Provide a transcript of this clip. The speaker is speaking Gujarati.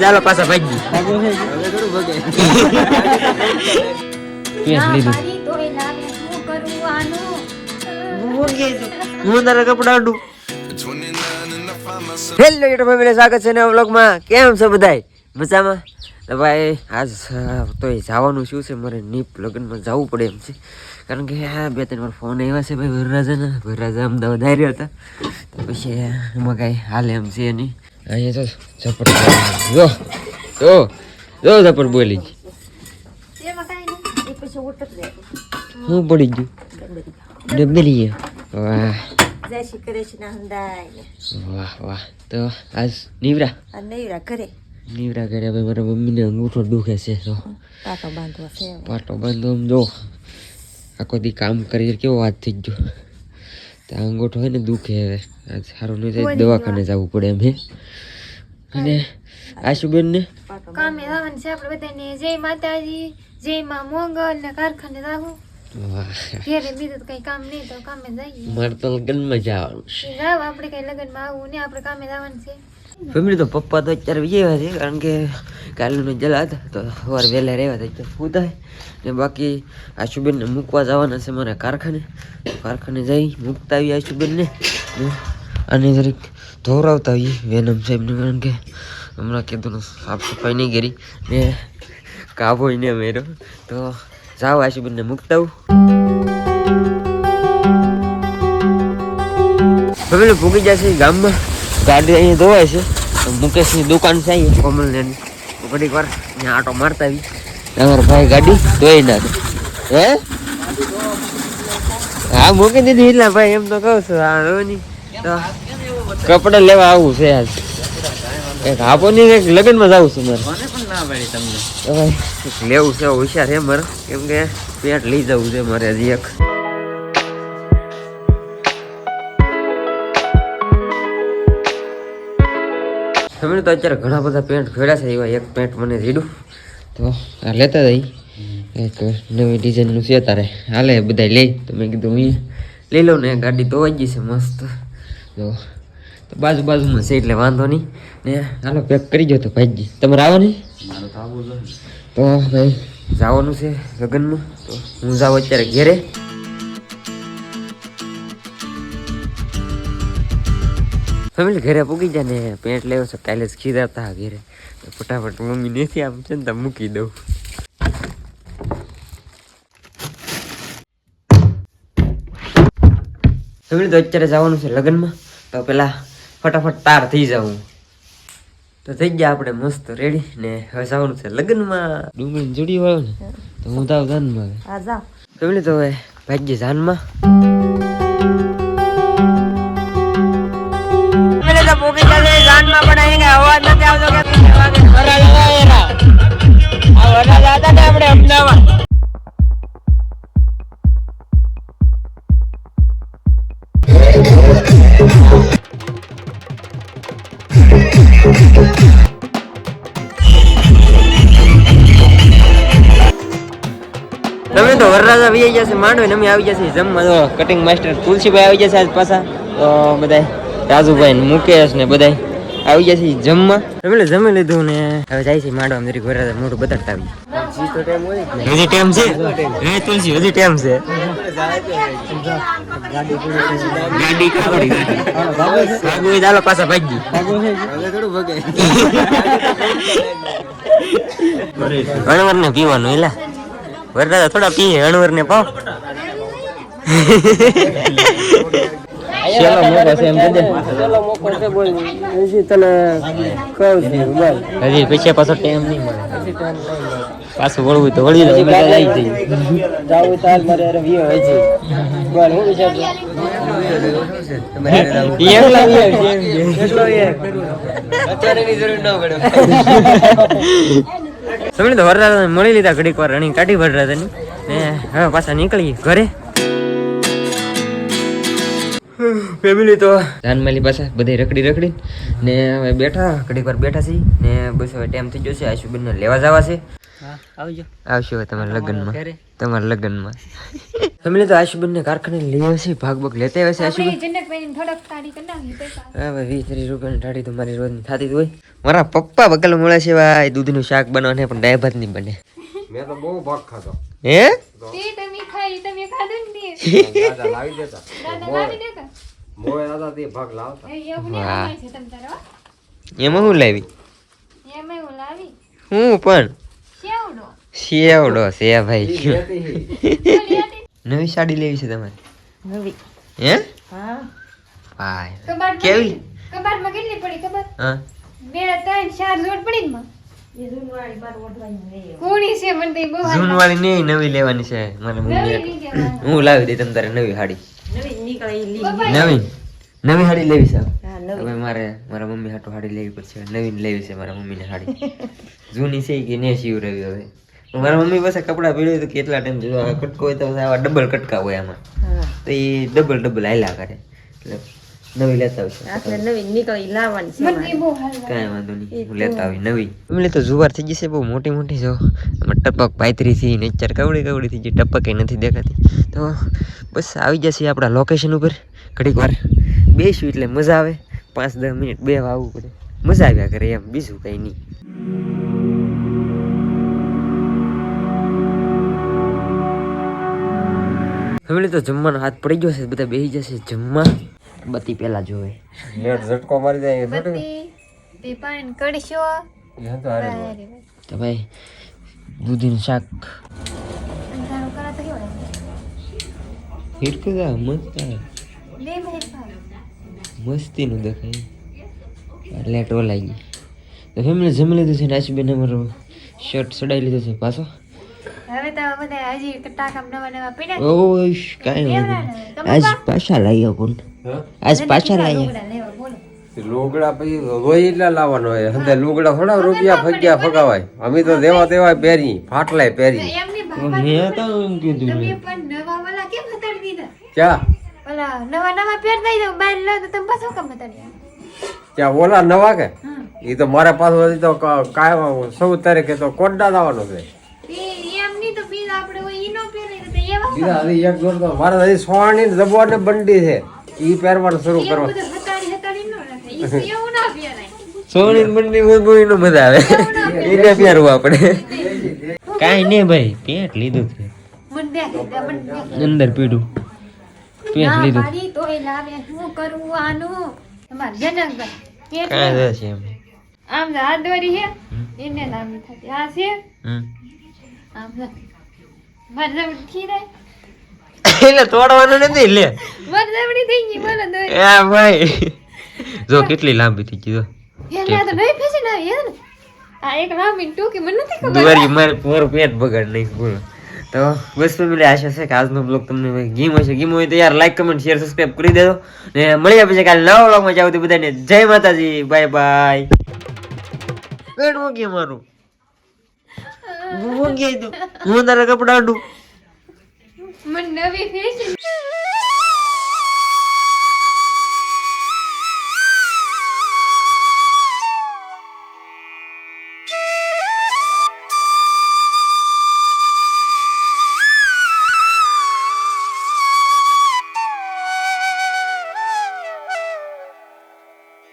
ભાગવું ચાલો પાછા ભાગી ના લીધું હું તારા કપડા આડું હેલો યુટ્યુબ ફેમિલી સ્વાગત છે નવા વ્લોગમાં કેમ છો બધાય મજામાં ભાઈ આજ તો એ જવાનું શું છે મારે નીપ લગ્નમાં જવું પડે એમ છે કારણ કે આ બે ત્રણ વાર ફોન આવ્યા છે ભાઈ વરરાજાના વરરાજા અમદાવાદ આવી રહ્યા હતા તો પછી એમાં કાંઈ હાલે એમ છે નહીં અહીંયા તો ઝપટ જો જો જો ઝપટ બોલી રહે હું પડી ગયું? ડબલી ગયો વાહ. જય શ્રી કૃષ્ણ હંદાય વાહ વાહ. તો આજ નીવરા? નીવરા ઘરે. નીવરા કર્યા ભાઈ મારા મમ્મીને અંગૂઠો દુખે છે તો પાટો બાંધવો છે પાટો બાંધો જો. આખો દી કામ કરી કેવો વાત થઈ ગયો? તો આ હોય ને દુખે હવે. સારું નહીં થાય દવાખાને જવું પડે એમ હે. અને આશુબેન ને? કામે જવાનું છે આપણે બધાને જય માતાજી જય માં મોંગલ ને કારખાને જાવું. વાહ. ઘેરે તો કઈ કામ નહીં તો કામે જઈએ. મારે તો લગ્નમાં જવાનું છે. આપણે કઈ લગ્નમાં આવું ને આપણે કામે જવાનું છે. ફેમિલી તો પપ્પા તો અત્યારે વિજય છે, કારણ કે કાલનું જલા હતા, તો સવારે વહેલા રહેવા હતા તો પૂતા ને બાકી આશુબેનને મૂકવા જવાના છે મારા કારખાને. કારખાને જઈ મૂકતા આવી આશુબેનને. અને જરીક ધોરાવતા આવીએ વેનમ સાહેબને, કારણ કે હમણાં કીધું સાફ સફાઈ નહીં કરી. ને કાબો ને મેરો. તો જાઓ આશુબેનને મૂકતા આવું. ફેમિલી ભૂગી જશે ગામમાં. ગાડી અહીંયા ધોવાય છે. મુકેશની દુકાન છે અહીંયા. કોમલને ઘડીક વાર અહીંયા આટો મારતા આવી. તમારો ભાઈ ગાડી ધોઈ ના હે? હા મૂકી દીધી એટલા ભાઈ એમ તો કહું છું. હા રોની તો કપડા લેવા આવું છે આજ એક આપો ની એક લગ્નમાં જવું છું મારે. લેવું છે હોશિયાર છે મારે. કેમ કે પેટ લઈ જવું છે મારે હજી એક. તમે તો અત્યારે ઘણા બધા પેન્ટ ફેર્યા છે એવા એક પેન્ટ મને રીડું. તો આ લેતા જઈ. એક નવી ડિઝાઇનનું છે તારે. હાલે બધા લઈ. તો મેં કીધું હું લઈ લઉં ને ગાડી તો ગઈ છે મસ્ત. જો તો બાજુ બાજુમાં છે એટલે વાંધો નહીં. ને હાલો પેક કરી દો તો ભાઈજી તમારે આવો નહીં તો ભાઈ જવાનું છે લગ્નમાં. તો હું જાઉં અત્યારે ઘેરે. ફેમિલી ઘરે પૂગી જાય ને પેન્ટ લેવો છે કાલે જ ખીધા હતા ઘરે. તો ફટાફટ મમ્મી નથી આમ છે ને તો મૂકી દઉં. ફેમિલી તો અત્યારે જવાનું છે લગ્નમાં. તો પેલા ફટાફટ તાર થઈ જાઉં. તો થઈ ગયા આપણે મસ્ત રેડી ને હવે જવાનું છે લગ્નમાં. ડુંગળી જોડી વાળો ને તો હું તાવ જાનમાં ફેમિલી તો હવે ભાગ્ય જાનમાં. જાનમાં પણ અહીં અવાજ નથી આવતો કે તમે તો વરરાજા આવી જશે માંડવે અમે આવી જશે જમવા. તો કટિંગ માસ્ટર તુલસીભાઈ આવી જશે આજ પાછા. તો બધા રાજુભાઈ મુકેશ ને બધા આવી જશે જમવા. એટલે જમી લીધું ને હવે જાય છે માંડવા જરીક ઘોરા મોઢું બતાડતા આવી હજી છે તુલસી હજી ટાઈમ છે? ગાડી પાછા ભાગી અણવર ને પીવાનું એલા. વરરાજા થોડા પીએ અણવર ને પાવ. ચલો મોકો છે એમ કીધે. હજી પછી પાછો ટાઈમ નહીં મળે. પાછું વળવું તો વળી લો બધા આવી જઈએ. ઈ એકલા વી આવશે એમ કે. સમજી તો વરરાજા મળી લીધા ઘડીક વાર રણી કાઢી વરરાજાની. ને હવે પાછા નીકળી ઘરે. ફેમિલી તો જાનમાલી પાસે બધી રખડી રખડી ને હવે બેઠા ઘડીક વાર બેઠા છીએ ને બસ હવે ટાઈમ થઈ ગયો છે આશુબેનને લેવા જવા છે. હા આવજો. આવશે હવે તમારા લગ્નમાં. તમારા લગ્નમાં. ફેમિલી તો આશુબેન ને કારખાને લઈ આવશે ભાગ ભાગ લેતા આશુબેન કરી નાખી પૈસા. હવે વીસ ત્રીસ રૂપિયાની ટાળી તો મારી રોજની થતી હોય. મારા પપ્પા બગલ મળે છે ભાઈ દૂધનું શાક બનાવને પણ દાળ ભાત નહીં બને. મેં તો બહુ ભાગ ખાધો હે તે તમે ખાઈ તમે ખાધું ને દાદા લાવી દેતા દાદા લાવી દેતા મોએ દાદા તે ભાગ લાવતા એ એવું નહીં વાહ. અમાય છે તમ તારો એમાં હું લાવી એમાં એવું લાવી હું પણ શેવડો શેવડો છે ભાઈ લેતી હી. બોલી હતી. નવી સાડી લેવી છે તમારે નવી હે હા ભાઈ કબાટમાં કેવી? કેટલી- કબાટમાં કેટલી પડી ખબર હા બે ત્રણ ચાર જોડ પડી ને જૂનવાળી નહીં છે? મને તો બહુ જૂન વાળી નહીં નવી લેવાની છે. કહેવાય. હું લાવી દઈ તમ તારે નવી સાડી નવી નીકળે ઈ લી પપ્પા, નવી. નવી સાડી લેવી છે. હવે મારે મારા મમ્મી હાટુ હાડી લેવી પડશે. નવીન લેવી છે મારા મમ્મીને સાડી જૂની છે કે ને સીવડાવી હવે. મારા મમ્મી પાસે કપડાં પીડ્યું તો કેટલા ટાઈમ જોવા કટકો હોય તો આવા ડબલ કટકા હોય આમાં. તો એ ડબલ ડબલ હાલ્યા કરે. એટલે નવી લેતા આવશે. આપણે નવી નીકળે લાવવાની છે મને. બહુ કાંઈ વાંધો નહીં હું લેતા આવી નવી. એમને તો જુવાર થઈ જશે બહુ મોટી મોટી જો. આમાં ટપક પાયતરી થી નેચર કવડી કવડી થઈ ગઈ ટપક નથી દેખાતી. તો બસ આવી જશે આપણા લોકેશન ઉપર ઘડીક વાર. બેસું એટલે મજા આવે. પાંચ દસ મિનિટ બે આવવું પડે. મજા આવ્યા કરે એમ બીજું કંઈ નહીં. ફેમિલી તો જમવાનો હાથ પડી ગયો છે બધા બેસી જશે જમવા. બત્તી પહેલા જોવે. લેટ ઝટકો મારી જાય બત્તી તે કડશો એ તો હારે. તો ભાઈ દૂધીનું શાક. અંધારું કરે તો કેવું? હિરકું જા મસ્ત. બે મસ્તીનું દેખાય. લેટ ઓલાઈ ગઈ. તો ફેમિલી જમી લીધું છે ને આશુબેન અમારો શર્ટ સડાઈ લીધો છે પાછો? હવે તો બધા હજી ટાંકામાં નવા ઓય કાંઈ નહીં. આજ પાછા લાવ્યા કોણ આજ પાછા લાવ્યા લુગડા પછી એટલા લાવવાનો હોય. હંધે લુગડા થોડા રૂપિયા ફગ્યા ફગાવાય. અમે તો દેવા દેવા પહેરી ફાટલાય પહેરી. મેં તો એમ કીધું પણ નવા વાલા કેમ હતાડી દીધા ક્યાં? ઓલા નવા નવા પહેરતા જાવ બહાર લો તો તમે પાછો કેમ હતાડ્યા? ક્યાં ઓલા નવા કે? એ તો મારા પાસે તો કાય સૌ તારીખે તો કોટડા લાવવાનો છે એ એમ નહીં તો બીજા આપણે હોય ઈ નો તો હજી એક જોડ તો મારે હજી સોની જબવા બંડી છે. ઈ પહેરવાનું શરૂ કરવા સોની બંડી મજબૂરી નો મજા આવે. એને પહેરવું આપણે. કાંઈ નહીં ભાઈ પેટ લીધું છે. અંદર પીડું. પેટ લીધું. પાડી લાવે. શું કરવું આનું? તમારે જનકભાઈ પેટ કાંઈ એમ. આમ તો દોરી છે. એને લાંબી થતી આ છે? આમ એટલે તોડવાનું નથી લે. મારી થઈ ગઈ બોલો દોરી એ. ભાઈ. જો કેટલી લાંબી થઈ ગઈ જો. એને તો નહીં ફેસી ના યાર આ એક લાંબી ટૂંકી મને નથી ખબર. દુવારી મારે પોર પેટ બગાડ નહીં બોલો. તો બસ ફેમિલી આશા છે કે આજનો બ્લોગ તમને ગેમ હશે. ગીમ હોય તો યાર લાઈક કમેન્ટ શેર સબસ્ક્રાઈબ કરી દેજો. ને મળી પછી કાલે નવા બ્લોગમાં જાવ તો બધાને જય માતાજી બાય બાય પેટ મૂકી મારું. મૂકી દઉં હું તારા કપડા